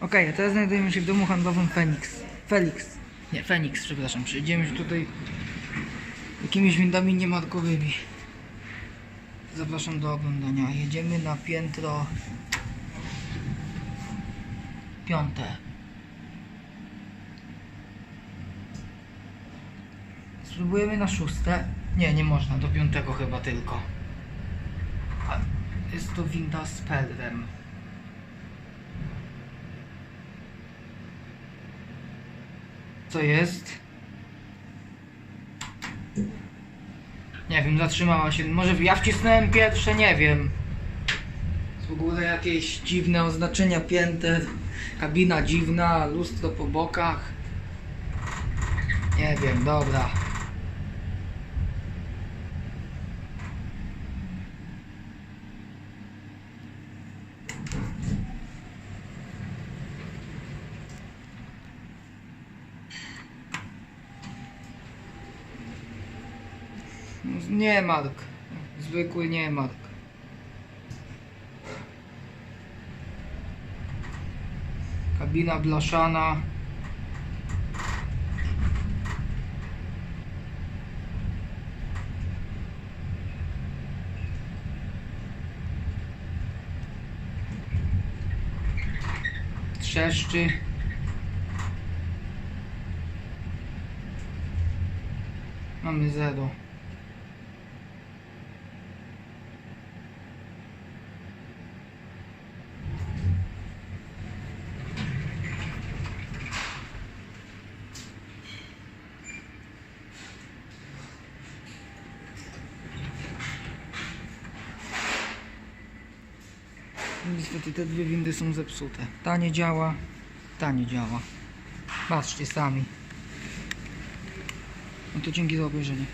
Okej, a teraz znajdujemy się w domu handlowym Phoenix. Felix. Nie, Phoenix, przepraszam. Przyjdziemy tutaj jakimiś windami niemarkowymi. Zapraszam do oglądania. Jedziemy na piętro piąte. Spróbujemy na szóste. Nie, nie można, do piątego chyba tylko. Jest to winda z pelrem. Co jest? Nie wiem, zatrzymała się. Może ja wcisnąłem pierwsze, nie wiem. W ogóle jakieś dziwne oznaczenia pięter. Kabina dziwna, lustro po bokach. Nie wiem, dobra. Nie mark. Zwykły nie mark. Kabina blaszana. Trzeszczy. Mamy zero. Niestety te dwie windy są zepsute. Ta nie działa, ta nie działa. Patrzcie sami. No to dzięki za obejrzenie.